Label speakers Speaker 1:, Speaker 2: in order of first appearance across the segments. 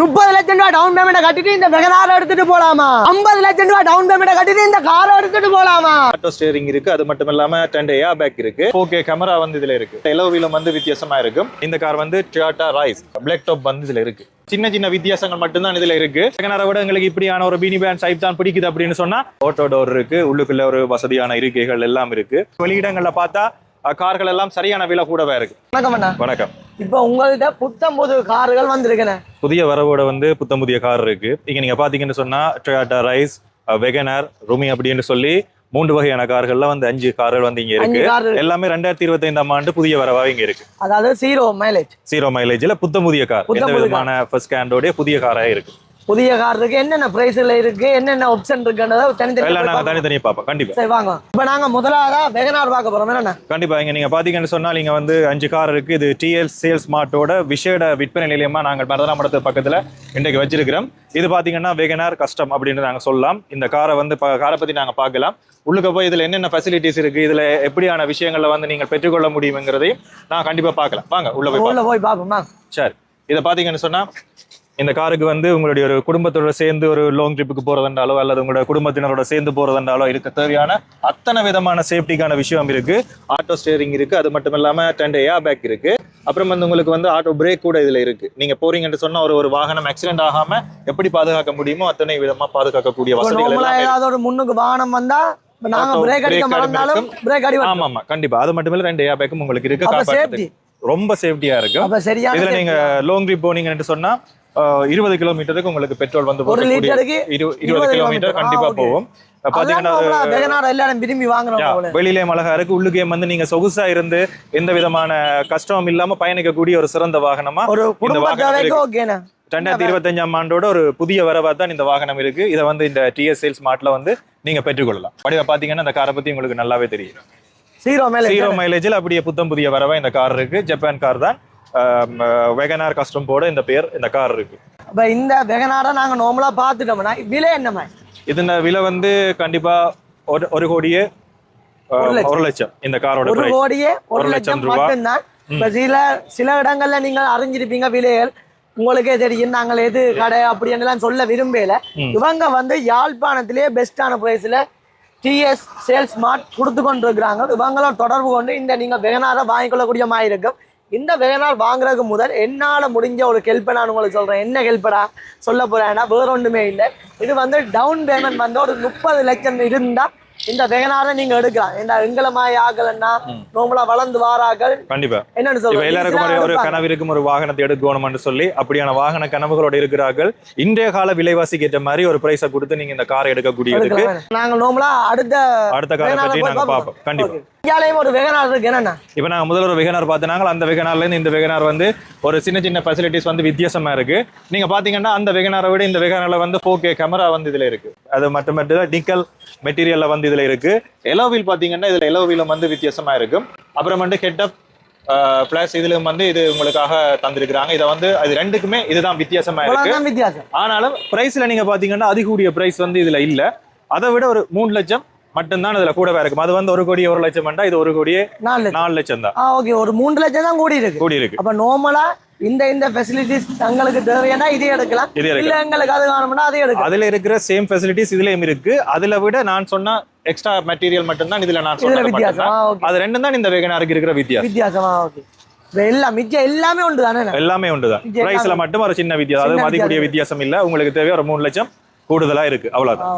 Speaker 1: முப்பது லட்சம் ரூபாய் டவுன் பேமெண்ட் கட்டிட்டு இந்த வெகனாரை எடுத்துட்டு போலாமா? ஐம்பது லட்சம் ரூபாய் டவுன் பேமெண்ட் கட்டிட்டு இந்த காரை எடுத்துட்டு போலாமா?
Speaker 2: ஆட்டோ ஸ்டேரிங் இருக்கு. அது மட்டும் இல்லாம டென் ஏர் பேக் இருக்கு. ஓகே கேமரா வந்து இதுல இருக்கு. எலோவிலும் வந்து வித்தியாசமா இருக்கும். இந்த கார் வந்து டியாட்டா ரைஸ் பிளாக் டாப் வந்து இதுல இருக்கு. சின்ன சின்ன வித்தியாசங்கள் மட்டும்தான் இதுல இருக்கு. செகனாரை விட எங்களுக்கு இப்படியான ஒரு பீனி பேண்ட் டைப் தான் பிடிக்குது அப்படின்னு சொன்னா ஓட்டோ டோர் இருக்கு. உள்ளுக்குள்ள ஒரு வசதியான இருக்கைகள் எல்லாம் இருக்கு. வெளியிடங்கள்ல பார்த்தா கார்கள் எல்லாம் சரியான விலை கூடவே இருக்கு.
Speaker 1: வணக்கம் அண்ணா.
Speaker 2: வணக்கம்.
Speaker 1: இப்போ உங்கள்கிட்ட புத்தம் புது கார்கள் வந்திருக்கேன்
Speaker 2: புதிய வரவோட வந்து புத்தம் புதிய கார் இருக்கு. இங்க நீங்க பாத்தீங்கன்னு சொன்னா டொயோட்டா ரைஸ் வெகனர் ருமி அப்படின்னு சொல்லி மூன்று வகையான கார்கள்ல வந்து அஞ்சு கார்கள் வந்து இங்க இருக்கு. எல்லாமே ரெண்டாயிரத்தி இருபத்தி ஐந்தாம் ஆண்டு புதிய வரவா இங்க இருக்கு.
Speaker 1: அதாவது ஜீரோ மைலேஜ்
Speaker 2: ஜீரோ மைலேஜ்ல புத்தம் புதிய கார். எந்த விதமான ஃபர்ஸ்ட் ஸ்டாண்டோட புதிய காரா இருக்கு.
Speaker 1: புதிய கார் இருக்கு என்னென்ன பிரைஸ்ல இருக்கு என்னென்ன ஆப்ஷன் இருக்குன்றத தனித்தனி
Speaker 2: நாங்க தனித்தனியா பார்ப்போம் கண்டிப்பா.
Speaker 1: சரி வாங்க. இப்போ நாங்க முதலாவதா வெகனார் பார்க்க போறோம். என்னண்ணா
Speaker 2: கண்டிப்பா இங்க நீங்க பாத்தீங்கன்னு சொன்னா இங்க வந்து அஞ்சு கார் இருக்கு. இது டிஎல் சேல்ஸ் மார்ட்டோட விசேட விற்பனை நிலையமா நாங்கள் மரதனாமடத்து பக்கத்துல இன்றைக்கு வச்சிருக்கிறோம். இது பாத்தீங்கன்னா வேகனார் கஸ்டம் அப்படின்னு நாங்க சொல்லலாம். இந்த காரை வந்து காரை பத்தி நாங்க பார்க்கலாம். உள்ளுக்க போய் இதுல என்னென்ன ஃபெசிலிட்டிஸ் இருக்கு இதுல எப்படியான விஷயங்களை வந்து நீங்கள் பெற்றுக்கொள்ள முடியுங்கிறதையும் நான் கண்டிப்பா பார்க்கலாம். வாங்க உள்ள போய்
Speaker 1: உள்ள போய் பார்ப்போமா
Speaker 2: சரி. இதை பார்த்தீங்கன்னு சொன்னா இந்த காருக்கு வந்து உங்களுடைய ஒரு குடும்பத்தோட சேர்ந்து ஒரு லாங் ட்ரிப்புக்கு போறதுண்டாலோ அல்லது உங்களோட குடும்பத்தினரோட சேர்ந்து போறதுண்டாலோ இருக்க தேவையான அத்தனை விதமான சேஃப்டிக்கான விஷயம் இருக்கு. ஆட்டோ ஸ்டேரிங் இருக்கு. அது மட்டும் இல்லாம டென் ஏர் பேக் இருக்கு. அப்புறம் வந்து உங்களுக்கு வந்து ஆட்டோ பிரேக் கூட இதுல இருக்கு. நீங்க போறீங்கன்னு சொன்னா ஒரு ஒரு வாகனம் ஆக்சிடென்ட் ஆகாம எப்படி பாதுகாக்க முடியுமோ அத்தனை விதமா பாதுகாக்கக்கூடிய வசதிகள் எல்லாமே இருக்கு.
Speaker 1: முன்னுக்கு வாகனம் வந்தா இப்ப நாங்க
Speaker 2: Auto
Speaker 1: பிரேக் அடிக்க
Speaker 2: brake
Speaker 1: மறந்தாலும் பிரேக் அடி
Speaker 2: ஆமா ஆமா. கண்டிப்பா. அது மட்டும் இல்ல ரெண்டு ஏர் பேக்கும் உங்களுக்கு இருக்கு. ரொம்ப சேஃப்டியா இருக்கும்
Speaker 1: சரியான
Speaker 2: இதுல நீங்க. லாங் ட்ரிப் போனீங்கன்னு சொன்னா இருபது கிலோமீட்டருக்கு உங்களுக்கு பெட்ரோல் வந்து
Speaker 1: ஒரு லிட்டருக்கு
Speaker 2: இரு-
Speaker 1: இருபது கிலோமீட்டர்.
Speaker 2: கண்டிப்பா. போகும். வெளியிலே அழகா இருக்கு உள்ளுக்கே வந்து நீங்க சொகுசா இருந்து எந்த விதமான கஷ்டமும் இல்லாம பயணிக்கக்கூடிய ஒரு சிறந்த வாகனமா இந்த வாகனம் ரெண்டாயிரத்தி இருபத்தஞ்சாம் ஆண்டோட ஒரு புதிய வரவா தான் இந்த வாகனம் இருக்கு. இதை வந்து இந்த டிஎஸ் சேல்ஸ் மார்ட்ல வந்து நீங்க பெற்றுக்கொள்ளலாம். வடிவ பாத்தீங்கன்னா இந்த காரை பத்தி உங்களுக்கு நல்லாவே தெரியும்.
Speaker 1: ஜீரோ மேல
Speaker 2: ஜீரோ மைலேஜில் அப்படியே புத்தம் புதிய வரவா இந்த கார் இருக்கு. ஜப்பான் கார் தான். வெகனார் கஸ்டம் போட இந்த பேர் இந்த கார் இருக்கு.
Speaker 1: அப்ப இந்த வெகனாரை நாங்க நார்மலா பாத்துட்டோம்னா விலை என்ன மாதிரி
Speaker 2: இதன் விலை வந்து கண்டிப்பா ஒரு ஒரு கோடியே
Speaker 1: ஒரு லட்சம்.
Speaker 2: இந்த காரோட
Speaker 1: ஒரு கோடியே ஒரு லட்சம். மட்டும்தான். இப்ப சில சில இடங்கள்ல நீங்கள் அறிஞ்சிருப்பீங்க விலைகள். உங்களுக்கே தெரியும் நாங்கள் எது கடை அப்படின்னுலாம் சொல்ல விரும்பல. இவங்க வந்து யாழ்ப்பாணத்திலேயே பெஸ்டான பிரைஸ்ல டிஎஸ் சேல்ஸ் மார்ட் கொடுத்து கொண்டு இருக்கிறாங்க இவங்களும் தொடர்பு கொண்டு இந்த நீங்க வெகனாரை வாங்கிக்கொள்ளக்கூடிய மாதிரி இருக்கும். இந்த வெகனார் வாங்குறதுக்கு முதல் என்னால் முடிஞ்ச ஒரு ஹெல்ப்பை நான் உங்களுக்கு சொல்கிறேன் என்ன ஹெல்ப்படா சொல்ல போகிறேன்னா வேற ஒன்றுமே இல்லை. இது வந்து டவுன் பேமெண்ட் வந்து ஒரு முப்பது லட்சம் இருந்தால் இந்த வெகனாரை நீங்க எடுக்கலாம். ஏன்னா எங்களை மாதிரி ஆகலன்னா நோம்பலா வளர்ந்து வாராக்கள்
Speaker 2: கண்டிப்பா.
Speaker 1: என்னன்னு சொல்றேன்
Speaker 2: எல்லாருக்கும் ஒரு-. கனவு இருக்கும் ஒரு வாகனத்தை எடுக்கணும்னு சொல்லி அப்படியான வாகன கனவுகளோட இருக்கிறார்கள். இன்றைய கால விலைவாசிக்கு ஏற்ற மாதிரி ஒரு பிரைஸை கொடுத்து நீங்க இந்த காரை எடுக்கக்கூடியதுக்கு.
Speaker 1: நாங்க நோம்பலா அடுத்த
Speaker 2: அடுத்த காரை
Speaker 1: போய்
Speaker 2: நாங்க.
Speaker 1: பார்ப்போம்.
Speaker 2: கண்டிப்பா.
Speaker 1: இந்தியாலயும் ஒரு வெகனார் இருக்கு. என்னன்னா?
Speaker 2: இப்போ நாங்கள் முதல்ல ஒரு வெகனார் பார்த்தனாங்க. அந்த வெகனார்ல இருந்து இந்த வெகனார் வந்து ஒரு சின்ன சின்ன ஃபெசிலிட்டிஸ் வந்து வித்தியாசமா இருக்கு. நீங்க பாத்தீங்கன்னா அந்த வெகனாரை விட இந்த வெகனார்ல வந்து ஃபோர் கே கேமரா வந்து இதுல இருக்கு. அது மட்டும் மட்டும் நிக்கல் மெட்டீரியல்ல வந்து இதுல இருக்கு. எலோவில் பாத்தீங்கன்னா இதுல எலோவிலும் வந்து வித்தியாசமா இருக்கும் அப்புறம் வந்து ஹெட்அப் பிளஸ் இதுல வந்து இது உங்களுக்காக தந்திருக்கிறாங்க. இதை வந்து அது ரெண்டுக்குமே இதுதான் வித்தியாசமா இருக்கு.
Speaker 1: வித்தியாசம்.
Speaker 2: ஆனாலும் பிரைஸ்ல நீங்க பாத்தீங்கன்னா அதிகூடிய பிரைஸ் வந்து இதுல இல்ல. அதை விட ஒரு மூணு லட்சம் மட்டும்தான் இதுல கூடவே இருக்கும் அது வந்து ஒரு கோடி ஒரு லட்சம் வேண்டாம் இது ஒரு கோடியே
Speaker 1: நாலு லட்சம்.
Speaker 2: தான்.
Speaker 1: ஓகே ஒரு மூன்று லட்சம் தான் கூடி இருக்கு
Speaker 2: கூடி இருக்கு
Speaker 1: அப்ப நார்மலா இந்த இந்த ஃபெசிலிட்டிஸ் தங்களுக்கு தேவையானா இதே எடுக்கலாம். இல்ல எங்களுக்கு அது வேணும்னா அதே எடுக்கலாம்.
Speaker 2: அதுல இருக்கிற சேம் ஃபெசிலிட்டிஸ் இதுலயும் இருக்கு. அதுல விட நான் சொன்ன எக்ஸ்ட்ரா மெட்டீரியல் மட்டும்தான் இதுல நான் சொன்னது
Speaker 1: வித்தியாசம்.
Speaker 2: அது ரெண்டும் தான் இந்த வேகனாருக்கு இருக்கிற வித்தியாசம்.
Speaker 1: வித்தியாசமா ஓகே எல்லாம் மிச்சம் எல்லாமே உண்டு தானே?
Speaker 2: எல்லாமே
Speaker 1: இது எல்லாமே.
Speaker 2: பிரைஸ்ல மட்டும் ஒரு சின்ன வித்தியாசம் அது
Speaker 1: சின்ன
Speaker 2: மதிக்கூடிய
Speaker 1: வித்தியாசம்.
Speaker 2: இல்ல. உங்களுக்கு தேவை ஒரு மூணு லட்சம் கூடுதலா இருக்கு. அவ்வளவுதான்.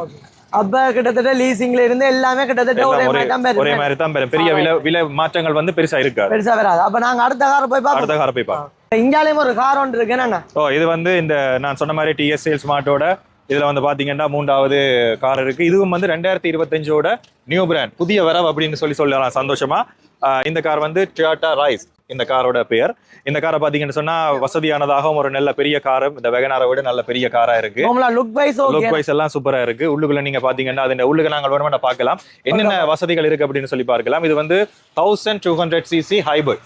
Speaker 1: அப்ப கிட்டத்தட்ட லீசிங்ல இருந்து எல்லாமே கிட்டத்தட்ட ஒரே
Speaker 2: ஒரே
Speaker 1: மாதிரி தான்
Speaker 2: ஒரே
Speaker 1: பெருசு.
Speaker 2: மாதிரி தான் பெரும். பெரிய விலை விலை மாற்றங்கள் வந்து பெருசா இருக்காது.
Speaker 1: பெருசா வராது. அப்ப நாங்க அடுத்த காரை போய் பார்ப்போம்.
Speaker 2: அடுத்த காரை போய் பார்ப்போம்.
Speaker 1: இந்தியாலயும் ஒரு கார் ஒன்று இருக்கு. என்னண்ணா
Speaker 2: ஓ இது வந்து இந்த நான் சொன்ன மாதிரி டிஎஸ் சேல்ஸ் மார்ட்டோட இதுல வந்து பாத்தீங்கன்னா மூன்றாவது கார் இருக்கு. இதுவும் வந்து ரெண்டாயிரத்தி இருபத்தஞ்சோட நியூ பிராண்ட் புதிய வரவு அப்படின்னு சொல்லி சொல்லலாம் சந்தோஷமா. ஆஹ் இந்த கார் வந்து டொயோட்டா ரைஸ் இந்த காரோட பெயர் இந்த காரை பாத்தீங்கன்னு சொன்னா வசதியானதாகவும் ஒரு நல்ல பெரிய கார் இந்த வெகனாரை விட நல்ல பெரிய காரா இருக்கு.
Speaker 1: லுக் வைஸ்
Speaker 2: லுக் வைஸ் எல்லாம் சூப்பரா இருக்கு. உள்ளுக்குள்ள நீங்க பாத்தீங்கன்னா அது உள்ளுக்கு நாங்கள் வேணுமா பார்க்கலாம். என்னென்ன வசதிகள் இருக்கு அப்படின்னு சொல்லி பார்க்கலாம். இது வந்து thousand two hundred CC hybrid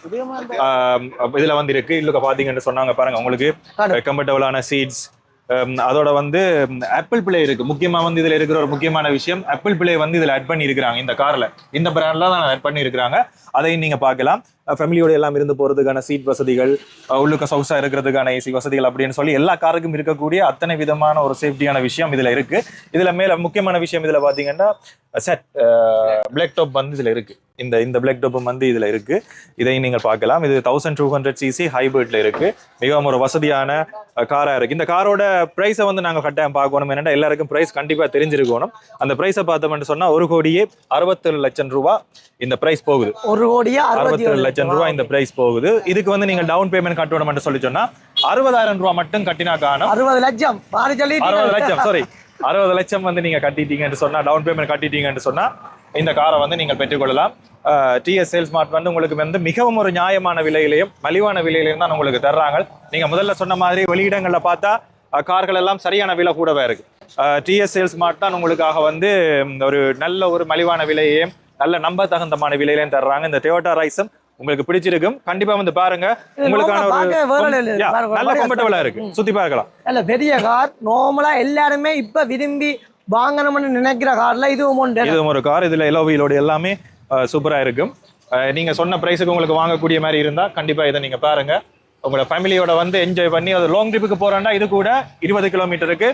Speaker 2: இதுல வந்து இருக்கு. இல்லுக்க பாத்தீங்கன்னு சொன்னாங்க பாருங்க உங்களுக்கு. கம்ஃபர்டபுளான சீட்ஸ் அதோட வந்து ஆப்பிள் பிளே இருக்கு. முக்கியமா வந்து இதுல இருக்கிற ஒரு முக்கியமான விஷயம் ஆப்பிள் பிளே வந்து இதுல ஆட் பண்ணி இருக்கிறாங்க இந்த கார்ல இந்த பிராண்ட்ல தான் ஆட் பண்ணி இருக்கிறாங்க அதையும் நீங்க பார்க்கலாம். ஃபேமிலியோட எல்லாம் இருந்து போறதுக்கான சீட் வசதிகள் உள்ளுக்க சவுசா இருக்கிறதுக்கான ஏசி வசதிகள் அப்படின்னு சொல்லி எல்லா காருக்கும் இருக்கக்கூடிய அத்தனை விதமான ஒரு சேஃப்டியான விஷயம் இதுல இருக்கு. இதுல மேல முக்கியமான விஷயம் இதுல பாத்தீங்கன்னா செட் பிளாக் டாப் வந்து இதுல இருக்கு. இந்த இந்த பிளாக் டாப்பும் வந்து இதுல இருக்கு. இதையும் நீங்கள் பார்க்கலாம். இது தௌசண்ட் டூ ஹண்ட்ரட் சிசி ஹைபிரிட்ல இருக்கு. மிகவும் ஒரு வசதியான காரா இருக்கு. இந்த காரோட பிரைஸை வந்து நாங்க கட்டாயம் பார்க்கணும். என்னன்னா எல்லாருக்கும் பிரைஸ் கண்டிப்பா தெரிஞ்சிருக்கணும். அந்த பிரைஸை பார்த்தோம்னு சொன்னா ஒரு கோடியே அறுபத்தேழு லட்சம் ரூபாய் இந்த பிரைஸ் போகுது.
Speaker 1: ஒரு கோடியே அறுபத்தி
Speaker 2: அறுபத்தேழு
Speaker 1: ஏழு
Speaker 2: லட்சம் ரூபாய் இந்த பிரைஸ் போகுது. இதுக்கு வந்து நீங்க டவுன் பேமெண்ட் கட்டணும்னு சொல்லி சொன்னா அறுபதாயிரம் ரூபாய் மட்டும் கட்டினா காணும்.
Speaker 1: அறுபது லட்சம்.
Speaker 2: அறுபது லட்சம் சாரி அறுபது லட்சம் வந்து நீங்க கட்டிட்டீங்கன்னு சொன்னா டவுன் பேமெண்ட் கட்டிட்டீங்கன்னு சொன்னா இந்த காரை வந்து நீங்கள் பெற்றுக்கொள்ளலாம். டிஎஸ் சேல்ஸ் மார்ட் வந்து உங்களுக்கு வந்து மிகவும் ஒரு நியாயமான விலையிலையும் மலிவான விலையிலையும் தான் உங்களுக்கு தர்றாங்க. நீங்க முதல்ல சொன்ன மாதிரி வெளியிடங்கள்ல பார்த்தா கார்கள் எல்லாம் சரியான விலை கூடவே இருக்கு. டிஎஸ் சேல்ஸ் மார்ட் தான் உங்களுக்காக வந்து ஒரு நல்ல ஒரு மலிவான விலையையும் நல்ல நம்ப தகுந்தமான விலையிலையும் தர்றாங்க. இந்த டொயோட்டா ரைஸும் உங்களுக்கு பிடிச்சிருக்கும். கண்டிப்பா வந்து பாருங்க. உங்களுக்கான ஒரு நல்ல. கம்ஃபர்டபுளா இருக்கு. சுத்தி பார்க்கலாம்.
Speaker 1: இல்ல பெரிய கார் நார்மலா எல்லாருமே இப்ப விரும்பி வாங்கணும்னு நினைக்கிற கார்ல இதுவும் ஒன்று
Speaker 2: இதுவும் ஒரு கார் இதுல எல்லோ வீலோட எல்லாமே சூப்பரா இருக்கும். நீங்க சொன்ன பிரைஸுக்கு உங்களுக்கு வாங்கக்கூடிய மாதிரி இருந்தா கண்டிப்பா இதை நீங்க பாருங்க. உங்களோட ஃபேமிலியோட வந்து என்ஜாய் பண்ணி அது லாங் ட்ரிப்புக்கு போறேன்னா இது கூட இருபது கிலோமீட்டருக்கு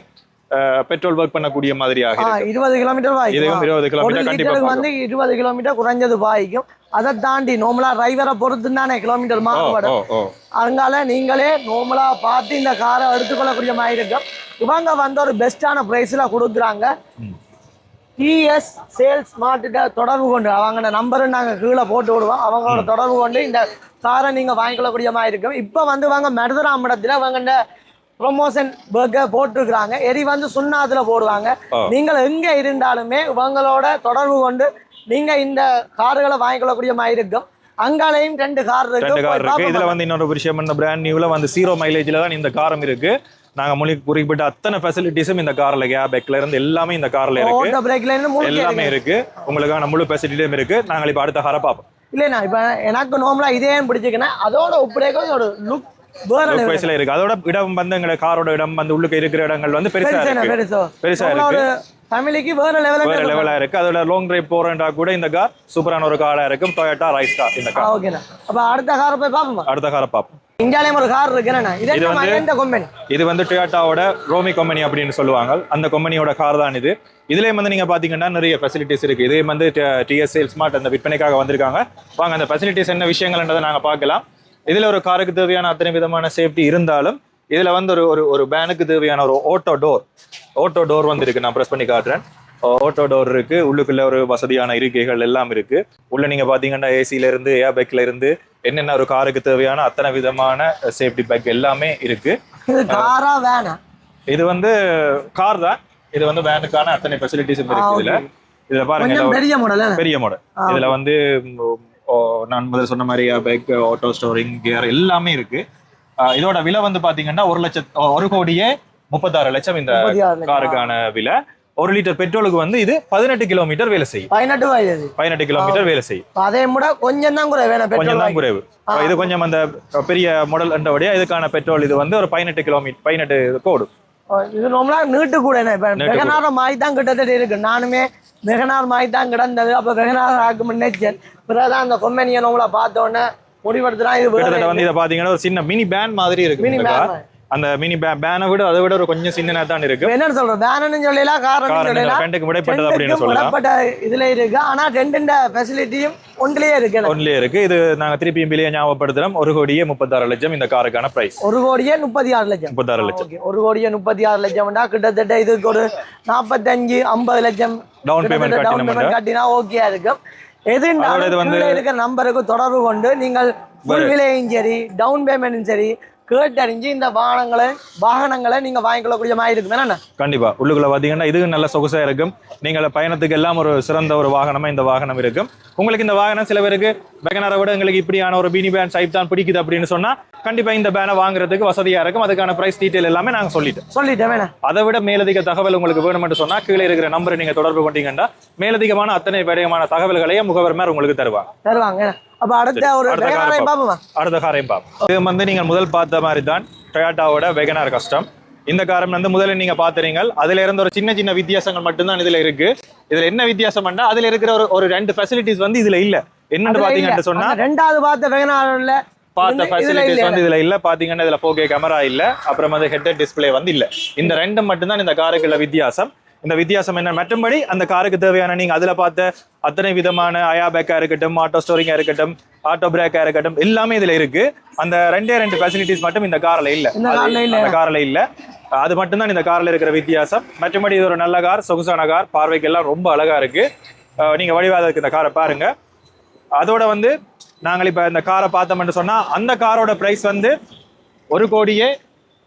Speaker 2: பெட்ரோல் ஒர்க் பண்ணக்கூடிய மாதிரியாக
Speaker 1: இருபது கிலோமீட்டர்
Speaker 2: இதுவும்
Speaker 1: வாய்க்கும்
Speaker 2: இருபது கிலோமீட்டர்.
Speaker 1: வந்து இருபது கிலோமீட்டர் குறைஞ்சது பாய்க்கும் அதை தாண்டி நார்மலா டிரைவரை பொறுத்து தானே கிலோமீட்டர் மாறுபடும் அதனால நீங்களே நார்மலா பார்த்து இந்த காரை எடுத்துக்கொள்ளக்கூடிய மாதிரி இருக்கும். இவங்க வந்து ஒரு பெஸ்டான பிரைஸ்ல கொடுக்குறாங்க. டிஎஸ் சேல்ஸ் மார்க்கிட்ட தொடர்பு கொண்டு அவங்க நம்பரை நாங்கள் கீழே போட்டு விடுவோம். அவங்களோட தொடர்பு கொண்டு இந்த காரை நீங்கள் வாங்கிக்கொள்ளக்கூடிய மாதிரி இருக்கும். இப்போ வந்து இவங்க மெடதராமடத்தில் இவங்க ப்ரொமோஷன் பர்கர் போட்டிருக்கிறாங்க. எரி வந்து சுண்ணாத்துல போடுவாங்க. நீங்கள் எங்க இருந்தாலுமே இவங்களோட தொடர்பு கொண்டு நீங்க இந்த கார்களை வாங்கிக்கொள்ளக்கூடிய மாதிரி இருக்கும். அங்காலையும் ரெண்டு கார் இருக்கு.
Speaker 2: ரெண்டு கார் இருக்கு. இதுல. வந்து இன்னொரு விஷயம் இந்த பிராண்ட் நியூல வந்து ஜீரோ மைலேஜ்ல தான் இந்த காரம் இருக்கு. நாங்க மொழி குறிப்பிட்ட அத்தனை ஃபெசிலிட்டிஸும் இந்த கார்ல கேப் பேக்ல இருந்து எல்லாமே இந்த கார்ல இருக்கு. எல்லாமே இருக்கு. உங்களுக்கான முழு ஃபெசிலிட்டியும் இருக்கு. நாங்கள் இப்ப அடுத்த காரை பார்ப்போம்.
Speaker 1: இல்லைண்ணா இப்ப எனக்கு நார்மலா இதே பிடிச்சிக்கன்னா அதோட ஒப்படைக்கும் இதோட லுக் வேற.
Speaker 2: வைஸ்ல இருக்கு. அதோட இடம் வந்து எங்க காரோட இடம் வந்து உள்ளுக்கு இருக்கிற இடங்கள் வந்து பெருசா
Speaker 1: பெருசா
Speaker 2: இருக்கு.
Speaker 1: பெருசோ?
Speaker 2: இருக்கு.
Speaker 1: ஃபேமிலிக்கு வேற
Speaker 2: வேற
Speaker 1: லெவலில்
Speaker 2: லெவலா இருக்கு. அதோட லாங் டிரைவ் போறேன்டா கூட இந்த கார் சூப்பரான ஒரு காரா இருக்கும். டொயோட்டா ரைஸ் கார் இந்த கார்
Speaker 1: ஓகேண்ணா அப்ப அடுத்த காரை போய் பார்ப்போமா?
Speaker 2: அடுத்த காரை பார்ப்போம்.
Speaker 1: இந்தியாலயும் ஒரு கார் இருக்கு என்னண்ணா இது
Speaker 2: வந்து-
Speaker 1: எந்த கம்பெனி
Speaker 2: இது வந்து டொயோட்டாவோட ரோமி கம்பெனி அப்படின்னு சொல்லுவாங்க. அந்த கம்பெனியோட கார் தான் இது. இதுலயும் வந்து நீங்க பாத்தீங்கன்னா நிறைய ஃபெசிலிட்டிஸ் இருக்கு. இதே வந்து டிஎஸ் சேல்ஸ் ஸ்மார்ட் அந்த விற்பனைக்காக வந்திருக்காங்க. வாங்க அந்த ஃபெசிலிட்டிஸ் என்ன விஷயங்கள்ன்றதை நாங்க பார்க்கலாம். இதுல ஒரு காருக்கு தேவையான அத்தனை விதமான சேஃப்டி இருந்தாலும் இதுல வந்து ஒரு ஒரு ஒரு பேனுக்கு தேவையான ஒரு ஓட்டோ டோர் ஓட்டோ டோர் வந்து இருக்கு நான் ப்ரெஸ் பண்ணி காட்டுறேன். ஓட்டோ டோர் இருக்கு. உள்ளுக்குள்ள ஒரு வசதியான இருக்கைகள் எல்லாம் இருக்கு. உள்ள நீங்க பாத்தீங்கன்னா ஏசில இருந்து ஏர் பேக்ல இருந்து என்னென்ன ஒரு காருக்கு தேவையான அத்தனை விதமான சேஃப்டி பேக் எல்லாமே இருக்கு.
Speaker 1: இது
Speaker 2: வந்து கார் தான். இது வந்து வேனுக்கான அத்தனை ஃபெசிலிட்டிஸும்
Speaker 1: ஆ,
Speaker 2: இருக்கு இதுல. இதுல பாருங்க
Speaker 1: பெரிய மாடல்
Speaker 2: பெரிய மாடல் இதுல வந்து நான் முதல்ல சொன்ன மாதிரி பைக் ஆட்டோ ஸ்டோரிங் கியர் எல்லாமே இருக்கு. இதோட விலை வந்து பாத்தீங்கன்னா ஒரு லட்சம் ஒரு கோடியே முப்பத்தாறு லட்சம் இந்த. காருக்கான விலை. ஒரு லிட்டர் பெட்ரோலுக்கு வந்து இது பதினெட்டு கிலோமீட்டர் வேலை செய்யும்.
Speaker 1: பதினெட்டு
Speaker 2: பதினெட்டு கிலோமீட்டர் வேலை செய்யும்.
Speaker 1: அதை விட கொஞ்சம் தான் கூட வேணும்
Speaker 2: கொஞ்சம் தான் குறைவு. இது கொஞ்சம் அந்த பெரிய மாடல் என்றபடியா இதுக்கான பெட்ரோல் இது வந்து ஒரு பதினெட்டு கிலோமீட்டர் பதினெட்டு கோடு.
Speaker 1: இது நார்மலா நீட்டு கூட என்ன
Speaker 2: கூட.
Speaker 1: வெகனார மாதிரி தான் கிட்டத்தட்ட இருக்கு. நானுமே வெகனார் மாதிரி தான் கிடந்தது. அப்ப வெகனார் ஆக்கும் நினைச்சேன் பிறகுதான் அந்த கொம்பனியை நம்மள பார்த்த உடனே முடிவெடுத்துனா இது
Speaker 2: வந்து இதை பாத்தீங்கன்னா ஒரு சின்ன மினி பேன் மாதிரி இருக்கு
Speaker 1: மினி. வேன்
Speaker 2: அந்த மினி பேனை விட அதை விட ஒரு கொஞ்சம் சின்னதா தான் இருக்கு.
Speaker 1: என்னன்னு சொல்றோம் வேணும்னு சொல்லலாம் காரணம் சொல்லலாம்
Speaker 2: ரெண்டுக்கு விடைப்பட்டது அப்படின்னு சொல்லலாம்.
Speaker 1: இதுல இருக்கு. ஆனா ரெண்டுண்ட ஃபெசிலிட்டியும் ஒன்றிலேயே இருக்கு.
Speaker 2: ஒன்லயே இருக்கு. இது நாங்க திருப்பி பிள்ளைய ஞாபகப்படுத்துறோம். ஒரு கோடியே முப்பத்தாறு லட்சம் இந்த காருக்கான பிரைஸ்
Speaker 1: ஒரு கோடியே முப்பத்தி ஆறு லட்சம்.
Speaker 2: முப்பத்தாறு லட்சம்.
Speaker 1: ஒரு கோடியே முப்பத்தி ஆறு லட்சம்டா கிட்டத்தட்ட இதுக்கு ஒரு நாற்பத்தஞ்சு ஐம்பது லட்சம்.
Speaker 2: டவுன் பேமெண்ட்
Speaker 1: டவுன் பேமெண்ட் கட்டினா ஓகே இருக்கும். எது இருக்கிற நம்பருக்கு தொடர்பு கொண்டு நீங்கள் ஃபுல் விலையும் சரி டவுன் பேமெண்ட்டும் சரி கேட்டறிஞ்சு இந்த வாகனங்களை வாகனங்களை நீங்க வாங்கிக்கொள்ளக்கூடிய மாதிரி இருக்கும். என்ன
Speaker 2: கண்டிப்பா. உள்ளுக்குள்ள பாத்தீங்கன்னா இது நல்ல சொகுசா இருக்கும். நீங்கள் பயணத்துக்கு எல்லாம் ஒரு சிறந்த ஒரு வாகனமா இந்த வாகனம் இருக்கும். உங்களுக்கு இந்த வாகனம் சில பேருக்கு வெகனாரை விட எங்களுக்கு இப்படியான ஒரு பினி பேன் டைப் தான் பிடிக்குது அப்படின்னு சொன்னா கண்டிப்பா இந்த பேனை வாங்குறதுக்கு வசதியா இருக்கும். அதுக்கான பிரைஸ் டீடைல் எல்லாமே நாங்க சொல்லிட்டோம்.
Speaker 1: சொல்லிட்டேன்
Speaker 2: அதை விட மேலதிக தகவல் உங்களுக்கு வேணும்னு சொன்னா கீழே இருக்கிற நம்பரை நீங்க தொடர்பு கொண்டீங்கன்னா மேலதிகமான அத்தனை விடயமான தகவல்களையும் முகவர் மேல் உங்களுக்கு தருவாங்க
Speaker 1: தருவாங்க? அப்ப அடுத்த ஒரு
Speaker 2: அடுத்த காரை
Speaker 1: வேகனாரை பாப்போமா
Speaker 2: அடுத்த காரையும் பார்ப்போம். இது வந்து நீங்கள் முதல் பார்த்த மாதிரி தான் டொயாட்டாவோட வெகனார் கஸ்டம் இந்த காரம் வந்து முதல்ல நீங்க பாத்துறீங்க அதுல இருந்த ஒரு சின்ன சின்ன வித்தியாசங்கள் மட்டும்தான் இதுல இருக்கு. இதுல என்ன வித்தியாசம்னா அதுல இருக்கிற ஒரு ஒரு ரெண்டு ஃபெசிலிட்டிஸ் வந்து இதுல இல்ல. என்னன்னு பாத்தீங்கன்னு. சொன்னா
Speaker 1: ரெண்டாவது பார்த்த வெகனார்ல
Speaker 2: பார்த்த ஃபெசிலிட்டிஸ். வந்து இதுல இல்ல. பாத்தீங்கன்னா இதுல 4K கேமரா இல்ல. அப்புறம் வந்து ஹெட் டிஸ்ப்ளே வந்து இல்ல. இந்த ரெண்டும் மட்டும்தான் இந்த காருக்கு உள்ள வித்தியாசம். இந்த வித்தியாசம் என்ன? மற்றும்படி அந்த காருக்கு தேவையான நீங்க அதுல பார்த்த அத்தனை விதமான அயா பேக்கா இருக்கட்டும் ஆட்டோ ஸ்டோரிங்கா இருக்கட்டும் ஆட்டோ பிரேக்கா இருக்கட்டும் எல்லாமே இதுல இருக்கு. அந்த ரெண்டே ரெண்டு ஃபெசிலிட்டிஸ் மட்டும் இந்த கார்ல இல்ல.
Speaker 1: இந்த கார்ல இல்ல.
Speaker 2: அந்த கார்ல இல்ல. அது மட்டும்தான் இந்த கார்ல இருக்கிற வித்தியாசம். மற்றபடி இது ஒரு நல்ல கார் சொகுசான கார் பார்வைக்கு எல்லாம் ரொம்ப அழகா இருக்கு. அஹ் நீங்க வடிவாதத்துக்கு இந்த காரை பாருங்க. அதோட வந்து நாங்கள் இப்ப இந்த காரை பார்த்தோம்னு சொன்னா அந்த காரோட பிரைஸ் வந்து ஒரு கோடியே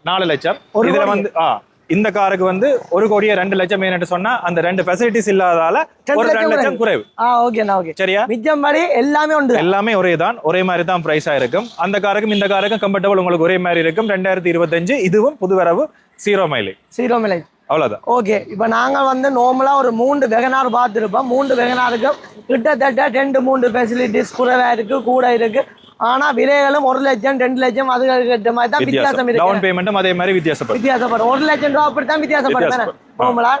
Speaker 2: நாலு லட்சம். இதுல? வந்து ஆ. இந்த காருக்கு வந்து ஒரு கோடியே ரெண்டு லட்சம் ஏன்னு சொன்னா அந்த ரெண்டு ஃபெசிலிட்டிஸ் இல்லாததால
Speaker 1: ரெண்டு
Speaker 2: ஒரு ரெண்டு
Speaker 1: லட்சம்
Speaker 2: குறைவு.
Speaker 1: ஆ ஓகேண்ணா ஓகே
Speaker 2: சரியா?
Speaker 1: மிச்சம் படி எல்லாமே உண்டு
Speaker 2: எல்லாமே ஒரே தான். ஒரே மாதிரி தான் பிரைஸா இருக்கும் அந்த காருக்கும் இந்த காருக்கும் கம்ஃபர்டபுள் உங்களுக்கு ஒரே மாதிரி இருக்கும். ரெண்டாயிரத்தி இருபத்தஞ்சு இதுவும் புதுவரவு ஜீரோ மைலேஜ்
Speaker 1: சீரோ மிலை
Speaker 2: அவ்வளவுதான்.
Speaker 1: ஓகே இப்போ நாங்கள் வந்து நார்மலாக ஒரு மூன்று வெகனார் பார்த்துருப்போம். மூன்று வெகனாருக்கும் கிட்டத்தட்ட ரெண்டு மூன்று ஃபெசிலிட்டிஸ் குறைவா இருக்கு கூட இருக்கு. ஆனா விலைகளும் ஒரு லட்சம் ரெண்டு லட்சம் அது மாதிரி தான் வித்தியாசம். இருக்கு.
Speaker 2: டவுன் பேமெண்ட்டும் அதே மாதிரி வித்தியாசப்படும்.
Speaker 1: வித்தியாசப்படும். ஒரு லட்சம் ரூபா அப்படித்தான் வித்தியாசப்படும்
Speaker 2: வித்தியாசப்படும்.
Speaker 1: நார்மலா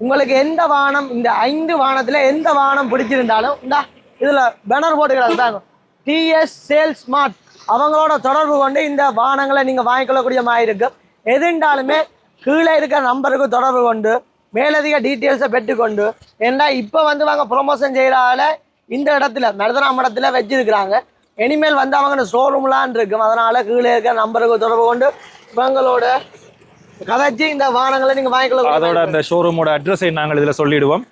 Speaker 1: உங்களுக்கு எந்த வாகனம் இந்த ஐந்து வாகனத்துல எந்த வாகனம் பிடிச்சிருந்தாலும் இந்த இதுல பேனர் போட்டுக்கிறாங்க டிஎஸ் சேல்ஸ் ஸ்மார்ட் அவங்களோட தொடர்பு கொண்டு இந்த வாகனங்களை நீங்க வாங்கிக்கொள்ளக்கூடிய மாதிரி இருக்கும் எதுண்டாலுமே கீழே இருக்க நம்பருக்கு தொடர்பு கொண்டு மேலதிக டீட்டெயில்ஸை பெற்றுக்கொண்டு ஏன்னா இப்போ வந்து அவங்க ப்ரொமோஷன் செய்கிறால இந்த இடத்துல மருதராம் இடத்துல வச்சிருக்கிறாங்க. இனிமேல் வந்து அவங்க ஷோரூம்லான் இருக்கும். அதனால கீழே இருக்க நம்பருக்கு தொடர்பு கொண்டு இவங்களோட கதைச்சி இந்த வாகனங்களை நீங்கள் வாங்கிக்கலாம்
Speaker 2: அதோட அந்த ஷோரூமோட அட்ரஸை நாங்கள் இதில் சொல்லிடுவோம்.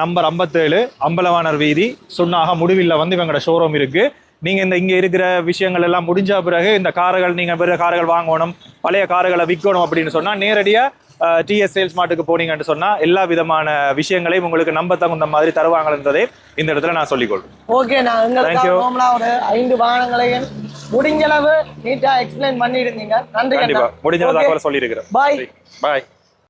Speaker 2: நம்பர் ஐம்பத்தேழு அம்பலவாணர் வீதி. சுண்ணாக முடிவில் வந்து இவங்களோட ஷோரூம் இருக்கு. நீங்க இந்த இங்க இருக்கிற விஷயங்கள் எல்லாம் முடிஞ்ச பிறகு இந்த கார்கள் நீங்க வேற கார்கள் வாங்கணும் பழைய கார்களை விற்கணும் அப்படின்னு சொன்னா நேரடியா டிஎஸ் சேல்ஸ் மார்ட்டுக்கு போனீங்கன்னு சொன்னா எல்லா விதமான விஷயங்களையும் உங்களுக்கு நம்ப தகுந்த மாதிரி தருவாங்கன்றதை இந்த இடத்துல நான் சொல்லிக்கொள்றேன்.
Speaker 1: ஓகே நான் ஒரு ஐந்து வாகனங்களையும் முடிஞ்ச அளவு நீட்டா எக்ஸ்பிளைன் பண்ணிருந்தீங்க நன்றி
Speaker 2: கண்டிப்பா. முடிஞ்ச தகவல் சொல்லியிருக்கிறேன்.
Speaker 1: பாய்
Speaker 2: பாய்